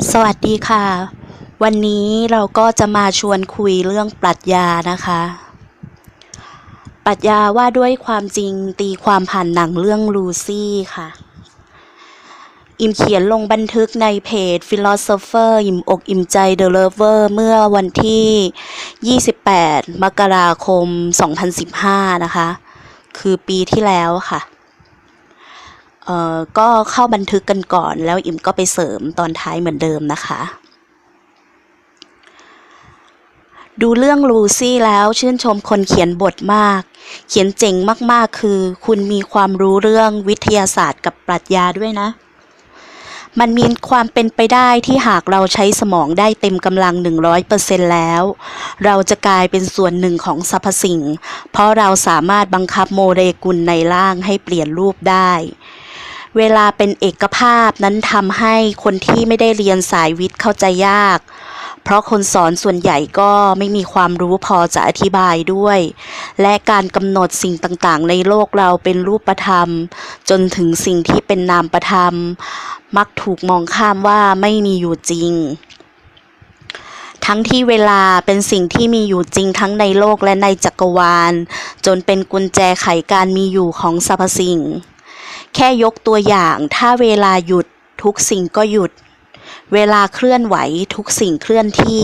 สวัสดีค่ะ วันนี้เราก็จะมาชวนคุยเรื่องปรัชญานะคะ ปรัชญาว่าด้วยความจริงตีความผ่านหนังเรื่องลูซี่ค่ะ อิมเขียนลงบันทึกในเพจ Philosopher อิ่มอกอิ่มใจ The Lover เมื่อวันที่ 28 มกราคม 2015 นะคะ คือปีที่แล้วค่ะ เอ่อก็เข้าบันทึกกันก่อน แล้วอิ่มก็ไปเสริมตอนท้ายเหมือนเดิมนะคะ ดูเรื่องลูซี่แล้วชื่นชมคนเขียนบทมาก เขียนเจ๋งมากๆ คือ คุณมีความรู้เรื่องวิทยาศาสตร์กับปรัชญาด้วยนะ มันมีความเป็นไปได้ที่หากเราใช้สมองได้เต็มกำลัง 100%แล้ว เราจะกลายเป็นส่วนหนึ่งของสรรพสิ่ง เพราะเราสามารถบังคับโมเลกุลในร่างให้เปลี่ยนรูปได้ เวลาเป็นเอกภาพนั้นทำให้คนที่ไม่ได้เรียนสายวิทย์เข้าใจยาก เพราะคนสอนส่วนใหญ่ก็ไม่มีความรู้พอจะอธิบายด้วย และการกำหนดสิ่งต่างๆ ในโลกเราเป็นรูปธรรม จนถึงสิ่งที่เป็นนามธรรม มักถูกมองข้ามว่าไม่มีอยู่จริงทั้งที่เวลาเป็นสิ่งที่มีอยู่จริงทั้งในโลกและในจักรวาล จนเป็นกุญแจไขการมีอยู่ของสรรพสิ่ง แค่ยกตัวอย่าง ถ้าเวลาหยุดทุกสิ่งก็หยุด เวลาเคลื่อนไหวทุกสิ่งเคลื่อนที่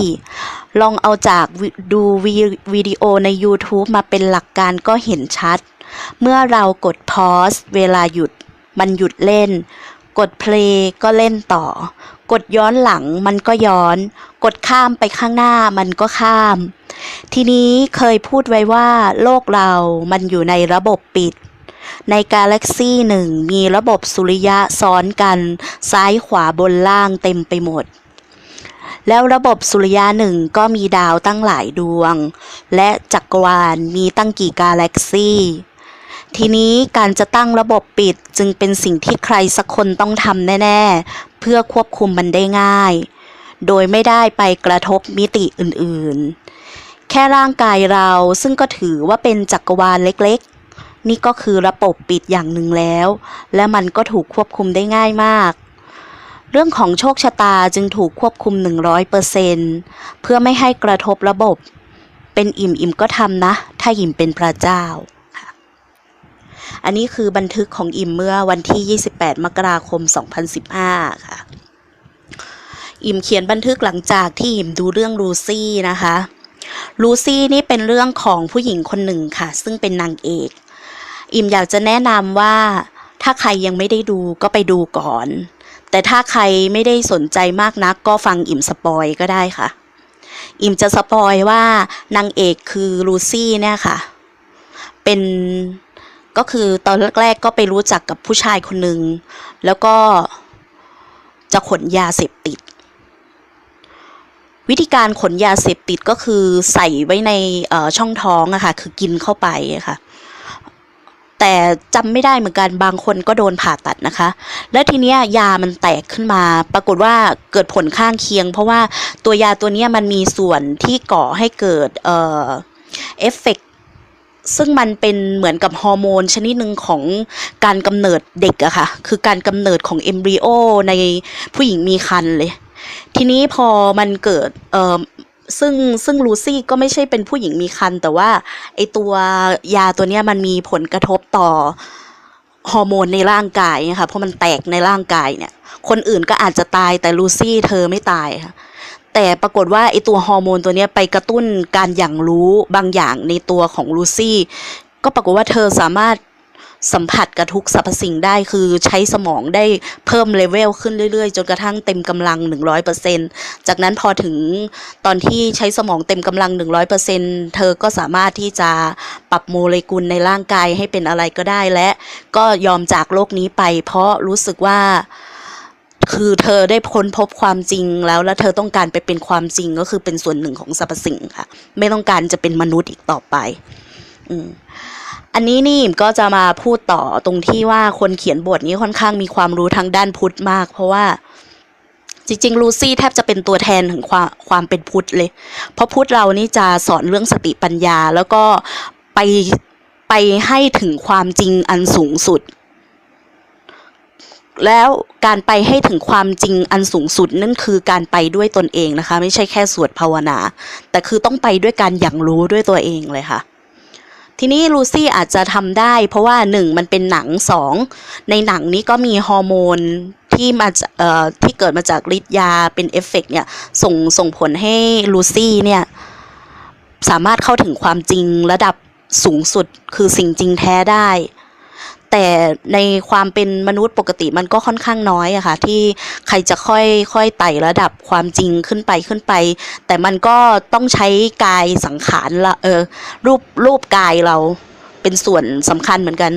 ลองเอาจากดูวิวิดีโอใน YouTube มาเป็นหลักการก็เห็นชัด เมื่อเรากดพอสเวลาหยุด มันหยุดเล่น กดเพลย์ก็เล่นต่อ กดย้อนหลังมันก็ย้อน กดข้ามไปข้างหน้ามันก็ข้าม ทีนี้เคยพูดไว้ว่า โลกเรามันอยู่ในระบบปิด ในกาแล็กซี่หนึ่งมีระบบสุริยะซ้อนกันซ้ายขวาบนล่างเต็มไปหมด แล้วระบบสุริยะหนึ่งก็มีดาวตั้งหลายดวง และจักรวาลมีตั้งกี่กาแล็กซี่ทีนี้การจะตั้งระบบปิดจึงเป็นสิ่งที่ใครสักคนต้องทำแน่ ๆ เพื่อควบคุมมันได้ง่าย โดยไม่ได้ไปกระทบมิติอื่นๆ แค่ร่างกายเราซึ่งก็ถือว่าเป็นจักรวาลเล็ก นี่ก็คือระบบปิดอย่างหนึ่งแล้ว และมันก็ถูกควบคุมได้ง่ายมาก เรื่องของโชคชะตาจึงถูกควบคุม 100%เเซพื่อไม่ให้กระทบระบบ เป็นอิ่มอิ่มก็ทำนะ ถ้าอิ่มเป็นพระเจ้า อันนี้คือบันทึกของอิ่มเมื่อวันที่ 28 มกราคม 2015 ค่ะ อิ่มเขียนบันทึกหลังจากที่อิ่มดูเรื่องลูซี่นะคะลูซี่นี่เป็นเรื่องของผู้หญิงคนหนึ่งค่ะ ซึ่งเป็นนางเอก อิมอยากจะแนะนำว่า ถ้าใครยังไม่ได้ดูก็ไปดูก่อน แต่ถ้าใครไม่ได้สนใจมากนัก ก็ฟังอิมสปอยก็ได้ค่ะ อิมจะสปอยว่านางเอกคือลูซี่เนี่ยค่ะ เป็นก็คือตอนแรกๆก็ไปรู้จักกับผู้ชายคนหนึ่งแล้วก็จะขนยาเสพติด วิธีการขนยาเสพติดก็คือใส่ไว้ในช่องท้องอะค่ะ คือกินเข้าไปอะค่ะ แต่จำไม่ได้เหมือนกันบางคนก็โดนผ่าตัดนะคะ แล้วทีเนี้ยยามันแตกขึ้นมา ปรากฏว่าเกิดผลข้างเคียง เพราะว่าตัวยาตัวเนี้ยมันมีส่วนที่ก่อให้เกิดเอ่อเอฟเฟกซึ่งมันเป็นเหมือนกับฮอร์โมนชนิดหนึ่งของการกำเนิดเด็กอะค่ะ คือการกำเนิดของเอมบริโอในผู้หญิงมีครรภ์เลย ทีนี้พอมันเกิดเอ่อ ซึ่งซึ่งลูซี่ก็ไม่ใช่เป็นผู้หญิงมีครรภ์แต่ว่าไอตัวยาตัวเนี้ยมันมีผลกระทบต่อฮอร์โมนในร่างกายนะคะเพราะมันแตกในร่างกายเนี่ย คนอื่นก็อาจจะตายแต่ลูซี่เธอไม่ตายค่ะแต่ปรากฏว่าไอตัวฮอร์โมนตัวเนี้ยไปกระตุ้นการอย่างรู้บางอย่างในตัวของลูซี่ก็ปรากฏว่าเธอสามารถ สัมผัสกับทุกสรรพสิ่งได้คือใช้สมองได้เพิ่มเลเวลขึ้นเรื่อยๆ จนกระทั่งเต็มกำลัง 100%จากนั้นพอถึงตอนที่ใช้สมองเต็มกำลัง 100%เธอก็สามารถที่จะปรับโมเลกุลในร่างกายให้เป็นอะไรก็ได้และก็ยอมจากโลกนี้ไป เพราะรู้สึกว่าคือเธอได้ค้นพบความจริงแล้วแล้วเธอต้องการไปเป็นความจริงก็คือเป็นส่วนหนึ่งของสรรพสิ่งค่ะ ไม่ต้องการจะเป็นมนุษย์อีกต่อไป อืม อันนี้นี่ก็จะมาพูดต่อตรงที่ว่าคนเขียนบทนี้ค่อนข้างมีความรู้ทางด้านพุทธมาก เพราะว่าจริงๆลูซี่แทบจะเป็นตัวแทนของความความเป็นพุทธเลย เพราะพุทธเรานี่จะสอนเรื่องสติปัญญา แล้วก็ไปไปให้ถึงความจริงอันสูงสุด แล้วการไปให้ถึงความจริงอันสูงสุดนั่นคือการไปด้วยตนเองนะคะ ไม่ใช่แค่สวดภาวนา แต่คือต้องไปด้วยการอย่างรู้ด้วยตัวเองเลยค่ะ ทีนี้ลูซี่อาจจะทำได้ เพราะว่าหนึ่งมันเป็นหนังสองในหนังนี้ก็มีฮอร์โมนที่มาจากเอ่อที่เกิดมาจากฤทธิ์ยาเป็นเอฟเฟกต์เนี่ยส่งส่งผลให้ลูซี่เนี่ยสามารถเข้าถึงความจริงระดับสูงสุดคือสิ่งจริงแท้ได้ แต่ในความเป็นมนุษย์ปกติมันก็ค่อนข้างน้อยอะค่ะ ที่ใครจะค่อยค่อยไต่ระดับความจริงขึ้นไปขึ้นไป แต่มันก็ต้องใช้กายสังขารละเออรูปรูปกายเราเป็นส่วนสำคัญเหมือนกัน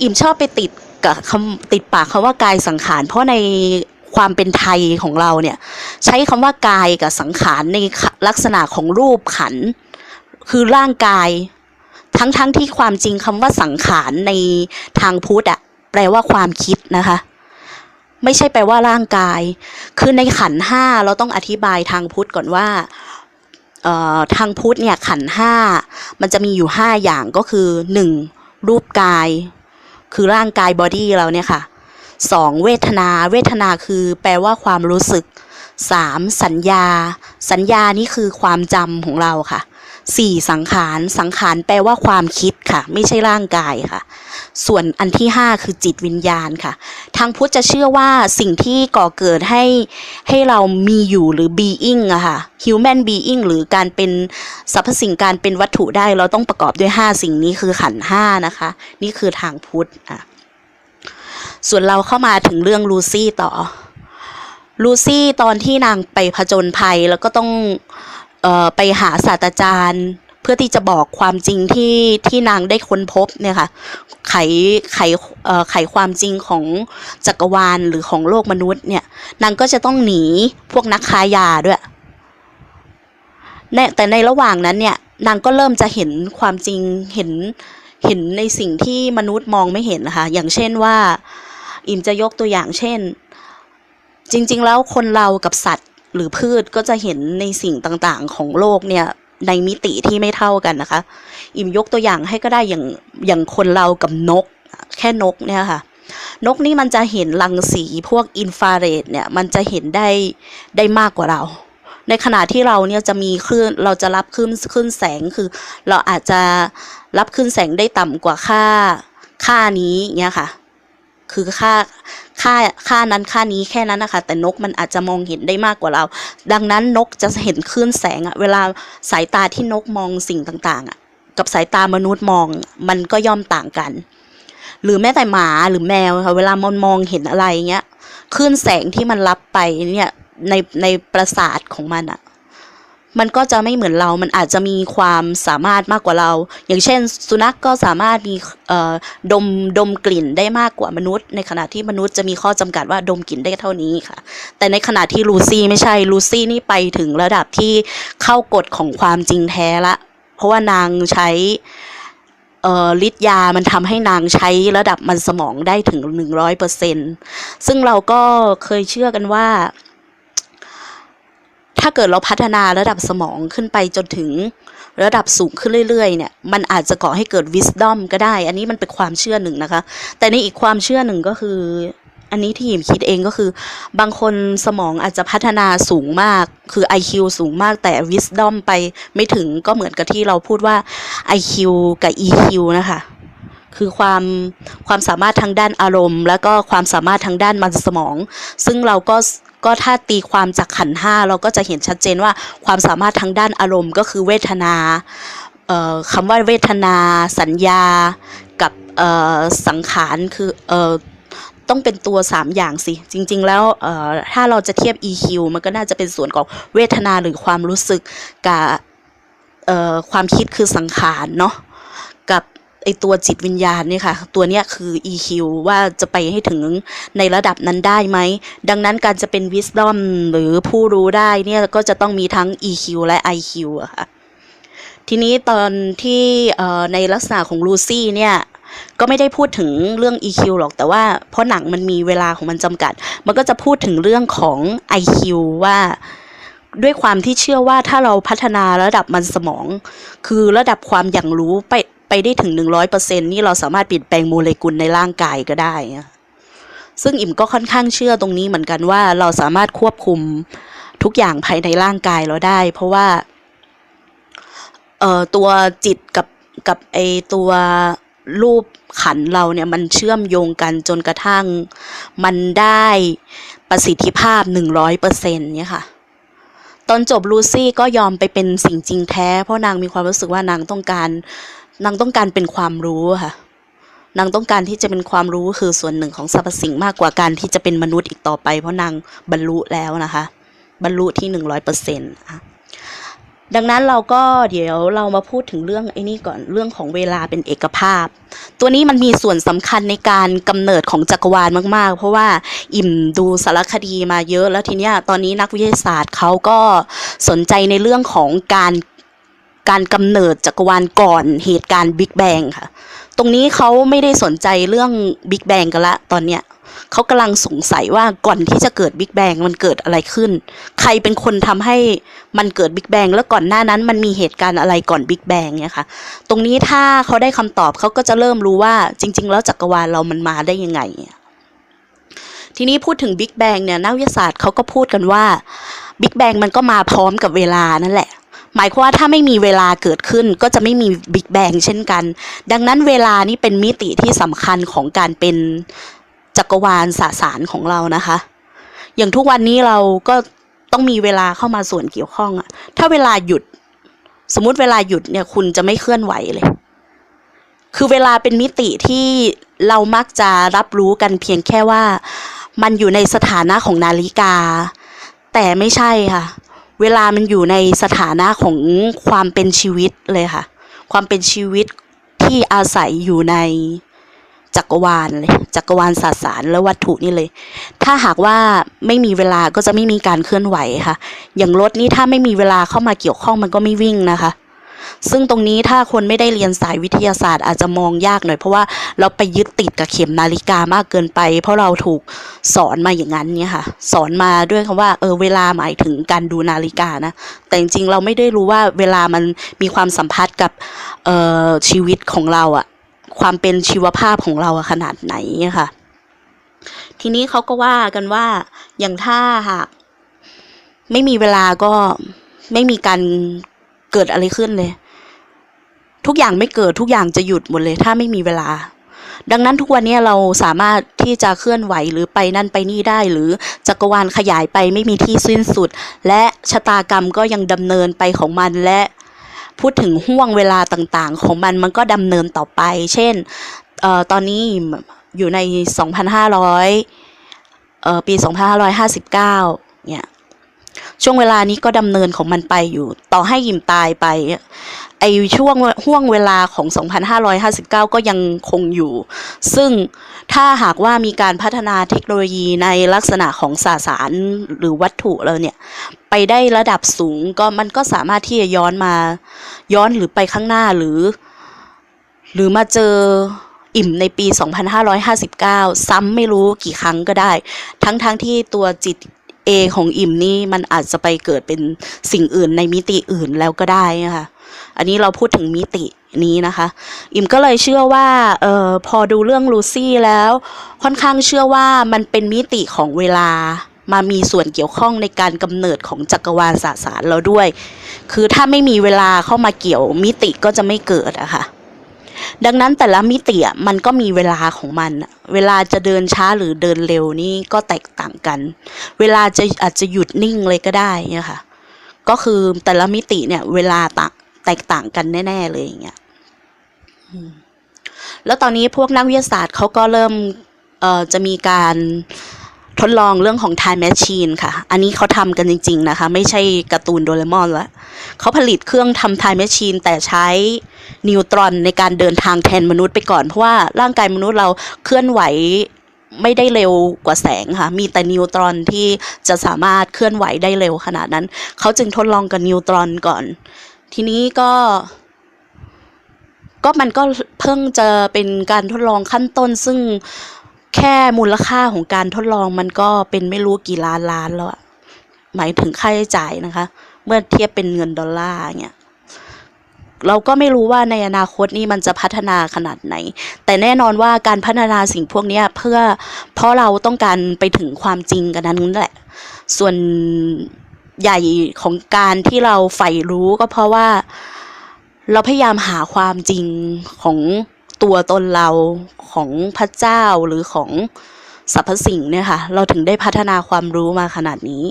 อิ่มชอบไปติดกับคำติดปากคำว่ากายสังขาร เพราะในความเป็นไทยของเราเนี่ยใช้คำว่ากายกับสังขารในลักษณะของรูปขัน คือร่างกาย ทั้งๆทที่ความจริงคำว่าสังขารในทางพุทธอะแปลว่าความคิดนะคะ ไม่ใช่แปลว่าร่างกาย คือในขันห้าเราต้องอธิบายทางพุทธก่อนว่าทางพุทธเนี่ยขันห้ามันจะมีอยู่ห้าอย่างก็คือหนึ่งรูปกาย คือร่างกายบอดี้เราเนี่ยค่ะสองเวทนา เวทนาคือแปลว่าความรู้สึกสามสัญญา สัญญานี่คือความจำของเราค่ะ สี่สังขาร สังขารแปลว่าความคิดค่ะ ไม่ใช่ร่างกายค่ะ ส่วนอันที่ห้าคือจิตวิญญาณค่ะ ทางพุทธจะเชื่อว่าสิ่งที่ก่อเกิดให้ให้เรามีอยู่หรือ being อะค่ะ human being หรือการเป็นสรรพสิ่งการเป็นวัตถุได้ เราต้องประกอบด้วยห้าสิ่งนี้คือขันห้านะคะ นี่คือทางพุทธอะส่วนเราเข้ามาถึงเรื่องลูซี่ต่อลูซี่ตอนที่นางไปผจญภัยแล้วก็ต้อง ไปหาศาสตราจารย์ เพื่อที่จะบอกความจริงที่ที่นางได้ค้นพบเนี่ยค่ะไขไขไขความจริงของจักรวาลหรือของโลกมนุษย์เนี่ยนางก็จะต้องหนีพวกนักค้ายาด้วยแต่ในระหว่างนั้นเนี่ยนางก็เริ่มจะเห็นความจริงเห็นเห็นในสิ่งที่มนุษย์มองไม่เห็นนะคะ อย่างเช่นว่า อิมจะยกตัวอย่างเช่น จริง ๆ แล้วคนเรากับสัตว์ หรือพืชก็จะเห็นในสิ่งต่างๆ ของโลกเนี่ยในมิติที่ไม่เท่ากันนะคะ อิมยกตัวอย่างให้ก็ได้อย่างอย่างคนเรากับนก แค่นกเนี่ยค่ะ นกนี่มันจะเห็นรังสีพวกอินฟราเรดเนี่ยมันจะเห็นได้ได้มากกว่าเรา ในขณะที่เราเนี่ยจะมีคลื่นเราจะรับคลื่นคลื่นแสงคือ เราอาจจะรับคลื่นแสงได้ต่ำกว่าค่าค่านี้เนี่ยค่ะ คือค่า ค่าค่านั้นค่านี้แค่นั้นนะคะ แต่นกมันอาจจะมองเห็นได้มากกว่าเรา ดังนั้นนกจะเห็นคลื่นแสงอะเวลาสายตาที่นกมองสิ่งต่างๆอะกับสายตามนุษย์มองมันก็ย่อมต่างกัน หรือแม้แต่หมาหรือแมวค่ะเวลามันมองเห็นอะไรเงี้ยคลื่นแสงที่มันรับไปเนี่ยในในประสาทของมันอะ มันก็จะไม่เหมือนเรา มันอาจจะมีความสามารถมากกว่าเรา อย่างเช่น สุนัขกก็สามารถมีเอ่อดมดมกลิ่นได้มากกว่ามนุษย์ ในขณะที่มนุษย์จะมีข้อจำกัดว่าดมกลิ่นได้เท่านี้ค่ะ แต่ในขณะที่ลูซี่ไม่ใช่ ลูซี่นี่ไปถึงระดับที่เข้ากฎของความจริงแท้ละ เพราะว่านางใช้เอ่อฤทธิ์ยา มันทำให้นางใช้ระดับมันสมองได้ถึงหนึ่งร้อยเปอร์เซ็นซึ่งเราก็เคยเชื่อกันว่า ถ้าเกิดเราพัฒนาระดับสมองขึ้นไปจนถึงระดับสูงขึ้นเรื่อยๆเนี่ยมันอาจจะก่อให้เกิด wisdom ก็ได้ อันนี้มันเป็นความเชื่อหนึ่งนะคะ แต่ในอีกความเชื่อหนึ่งก็คือ อันนี้ที่หิมคิดเองก็คือ บางคนสมองอาจจะพัฒนาสูงมาก คือ IQ สูงมากแต่ wisdom ไปไม่ถึงก็เหมือนกับที่เราพูดว่า IQ กับ EQ นะคะคือความความสามารถทางด้านอารมณ์ แล้วก็ความสามารถทางด้านมันสมอง ซึ่งเราก็ ก็ถ้าตีความจากขันห้าเราก็จะเห็นชัดเจนว่าความสามารถทางด้านอารมณ์ก็คือเวทนาคำว่าเวทนา สัญญากับสังขารคืออต้องเป็นตัวสามอย่างสิ จริง ๆ แล้วถ้าเราจะเทียบ EQ มันก็น่าจะเป็นส่วนของเวทนาหรือความรู้สึกกับความคิดคือสังขารเนาะ ไอตัวจิตวิญญาณเนี่ยค่ะ ตัวเนี้ยคือ EQ ว่าจะไปให้ถึงในระดับนั้นได้ไหม ดังนั้นการจะเป็น wisdom หรือผู้รู้ได้เนี่ยก็จะต้องมีทั้ง EQ และ IQ อะค่ะ ทีนี้ตอนที่ในลักษณะของลูซี่เนี่ยก็ไม่ได้พูดถึงเรื่อง EQ หรอกแต่ว่าเพราะหนังมันมีเวลาของมันจำกัด มันก็จะพูดถึงเรื่องของ IQ ว่าด้วยความที่เชื่อว่าถ้าเราพัฒนาระดับมันสมอง คือระดับความอย่างรู้ไป ไปได้ถึงหนึ่งร้อยเปอร์เซ็นนี่เราสามารถเปลี่ยนแปลงโมเลกุลในร่างกายก็ได้ ซึ่งอิ่มก็ค่อนข้างเชื่อตรงนี้เหมือนกันว่าเราสามารถควบคุมทุกอย่างภายในร่างกายเราได้ เพราะว่าเอ่อตัวจิตกับกับไอตัวรูปขันเราเนี่ยมันเชื่อมโยงกันจนกระทั่งมันได้ประสิทธิภาพหนึ่งร้อยเปอร์เซ็นต์เนี่ยค่ะ ตอนจบลูซี่ก็ยอมไปเป็นสิ่งจริงแท้ เพราะนางมีความรู้สึกว่านางต้องการ นางต้องการเป็นความรู้ค่ะ นางต้องการที่จะเป็นความรู้คือส่วนหนึ่งของสรรพสิ่งมากกว่าการที่จะเป็นมนุษย์อีกต่อไป เพราะนางบรรลุแล้วนะคะ บรรลุที่หนึ่งร้อยเปอร์เซ็นต์ดังนั้นเราก็เดี๋ยวเรามาพูดถึงเรื่องไอ้นี่ก่อนเรื่องของเวลาเป็นเอกภาพ ตัวนี้มันมีส่วนสำคัญในการกำเนิดของจักรวาลมาก ๆ เพราะว่าอิ่มดูสารคดีมาเยอะแล้วทีเนี้ยตอนนี้นักวิทยาศาสตร์เขาก็สนใจในเรื่องของการ การกำเนิดจักรวาลก่อนเหตุการณ์บิ๊กแบงค่ะ ตรงนี้เขาไม่ได้สนใจเรื่องบิ๊กแบงกันละตอนเนี้ยเขากำลังสงสัยว่าก่อนที่จะเกิดบิ๊กแบงมันเกิดอะไรขึ้น ใครเป็นคนทำให้มันเกิดบิ๊กแบงแล้วก่อนหน้านั้นมันมีเหตุการณ์อะไรก่อนบิ๊กแบงเนี่ยค่ะ ตรงนี้ถ้าเขาได้คำตอบเขาก็จะเริ่มรู้ว่าจริง ๆ แล้วจักรวาลเรามันมาได้ยังไง ทีนี้พูดถึงบิ๊กแบงเนี่ยนักวิทยาศาสตร์เขาก็พูดกันว่าบิ๊กแบงมันก็มาพร้อมกับเวลานั่นแหละ หมายความว่าถ้าไม่มีเวลาเกิดขึ้นก็จะไม่มีบิ๊กแบงเช่นกัน ดังนั้นเวลานี้เป็นมิติที่สำคัญของการเป็นจักรวาลสสารของเรานะคะ อย่างทุกวันนี้เราก็ต้องมีเวลาเข้ามาส่วนเกี่ยวข้องอะถ้าเวลาหยุด สมมติเวลาหยุดเนี่ยคุณจะไม่เคลื่อนไหวเลย คือเวลาเป็นมิติที่เรามักจะรับรู้กันเพียงแค่ว่า มันอยู่ในสถานะของนาฬิกา แต่ไม่ใช่ค่ะ เวลามันอยู่ในสถานะของความเป็นชีวิตเลยค่ะ ความเป็นชีวิตที่อาศัยอยู่ในจักรวาลเลยจักรวาลสสารและวัตถุนี่เลย ถ้าหากว่าไม่มีเวลาก็จะไม่มีการเคลื่อนไหวค่ะ อย่างรถนี่ถ้าไม่มีเวลาเข้ามาเกี่ยวข้องมันก็ไม่วิ่งนะคะ ซึ่งตรงนี้ถ้าคนไม่ได้เรียนสายวิทยาศาสตร์อาจจะมองยากหน่อยเพราะว่าเราไปยึดติดกับเข็มนาฬิกามากเกินไป เพราะเราถูกสอนมาอย่างนั้นเนี่ยค่ะ สอนมาด้วยคำว่าเออเวลาหมายถึงการดูนาฬิกานะ แต่จริงๆเราไม่ได้รู้ว่าเวลามันมีความสัมพันธ์กับเอ่อชีวิตของเราอะความเป็นชีวภาพของเราอะขนาดไหนอะค่ะ ทีนี้เขาก็ว่ากันว่าอย่างถ้าหากไม่มีเวลาก็ไม่มีการ เกิดอะไรขึ้นเลย ทุกอย่างไม่เกิดทุกอย่างจะหยุดหมดเลย ถ้าไม่มีเวลา ดังนั้นทุกวันนี้เราสามารถที่จะเคลื่อนไหวหรือไปนั่นไปนี่ได้ หรือจักรวาลขยายไปไม่มีที่สิ้นสุด และชะตากรรมก็ยังดำเนินไปของมันและพูดถึงห่วงเวลาต่างๆ ของมันมันก็ดำเนินต่อไป เช่นออตอนนี้อยู่ใน 2,500เอ่อปี 2,559เนี่ย ช่วงเวลานี้ก็ดำเนินของมันไปอยู่ ต่อให้ยิมตายไปไอช่วงห่วงเวลาของ 2,559 ก็ยังคงอยู่ ซึ่งถ้าหากว่ามีการพัฒนาเทคโนโลยีในลักษณะของสสารหรือวัตถุเราเนี่ย ไปได้ระดับสูงก็มันก็สามารถที่จะย้อนมา ย้อนหรือไปข้างหน้าหรือ หรือมาเจออิ่มในปี 2559 ซ้ำไม่รู้กี่ครั้งก็ได้ ทั้งๆทที่ตัวจิต A ของอิ่มนี่มันอาจจะไปเกิดเป็นสิ่งอื่นในมิติอื่นแล้วก็ได้นะคะอันนี้เราพูดถึงมิตินี้นะคะ อิ่มก็เลยเชื่อว่าเออพอดูเรื่องลูซี่แล้ว ค่อนข้างเชื่อว่ามันเป็นมิติของเวลามามีส่วนเกี่ยวข้องในการกำเนิดของจักรวาลสสารเราด้วย คือถ้าไม่มีเวลาเข้ามาเกี่ยวมิติก็จะไม่เกิดอะค่ะ ดังนั้นแต่ละมิติอะมันก็มีเวลาของมัน เวลาจะเดินช้าหรือเดินเร็วนี่ก็แตกต่างกัน เวลาจะอาจจะหยุดนิ่งเลยก็ได้เนี่ยค่ะ ก็คือแต่ละมิติเนี่ย เวลาต่างแตกต่างกันแน่ ๆ เลยอย่างเงี้ยแล้วตอนนี้พวกนักวิทยาศาสตร์เขาก็เริ่มจะมีการ ทดลองเรื่องของ time machine ค่ะ อันนี้เขาทำกันจริง ๆ นะคะ ไม่ใช่การ์ตูนโดเรมอนละเขาผลิตเครื่องทำ time machine แต่ใช้นิวตรอนในการเดินทางแทนมนุษย์ไปก่อน เพราะว่าร่างกายมนุษย์เราเคลื่อนไหวไม่ได้เร็วกว่าแสงค่ะ มีแต่นิวตรอนที่จะสามารถเคลื่อนไหวได้เร็วขนาดนั้น เขาจึงทดลองกับนิวตรอนก่อน ทีนี้ก็ก็มันก็เพิ่งจะเป็นการทดลองขั้นต้นซึ่ง แค่มูลค่าของการทดลองมันก็เป็นไม่รู้กี่ล้านล้านแล้วอะหมายถึงค่าใช้จ่ายนะคะ เมื่อเทียบเป็นเงินดอลลาร์เงี้ยเราก็ไม่รู้ว่าในอนาคตนี่มันจะพัฒนาขนาดไหน แต่แน่นอนว่าการพัฒนาสิ่งพวกนี้เพื่อเพราะเราต้องการไปถึงความจริงกันนั้นแหละ ส่วนใหญ่ของการที่เราใฝ่รู้ก็เพราะว่า เราพยายามหาความจริงของ ตัวตนเราของพระเจ้าหรือของสรรพสิ่งเนี่ยค่ะเราถึงได้พัฒนาความรู้มาขนาดนี้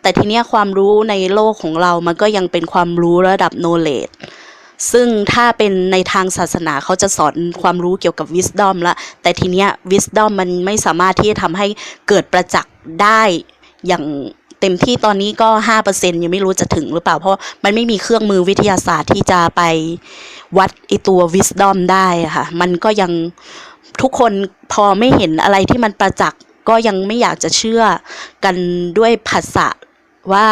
แต่ทีเนี้ยความรู้ในโลกของเรามันก็ยังเป็นความรู้ระดับ knowledge ซึ่งถ้าเป็นในทางศาสนาเขาจะสอนความรู้เกี่ยวกับ wisdom ละแต่ทีเนี้ย wisdom มันไม่สามารถที่จะทำให้เกิดประจักษ์ได้อย่าง เต็มที่ตอนนี้ก็5%ยังไม่รู้จะถึงหรือเปล่า เพราะมันไม่มีเครื่องมือวิทยาศาสตร์ที่จะไปวัดไอตัว wisdom ได้ค่ะ มันก็ยังทุกคนพอไม่เห็นอะไรที่มันประจักษ์ก็ยังไม่อยากจะเชื่อกันด้วยภาษะว่า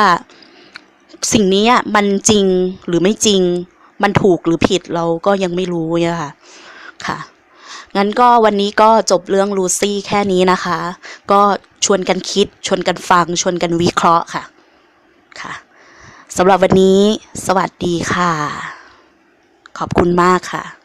สิ่งนี้มันจริงหรือไม่จริง มันถูกหรือผิดเราก็ยังไม่รู้เนี่ยค่ะค่ะ งั้นก็วันนี้ก็จบเรื่องลูซี่แค่นี้นะคะ ก็ชวนกันคิด ชวนกันฟัง ชวนกันวิเคราะห์ค่ะ ค่ะสำหรับวันนี้ สวัสดีค่ะ ขอบคุณมากค่ะ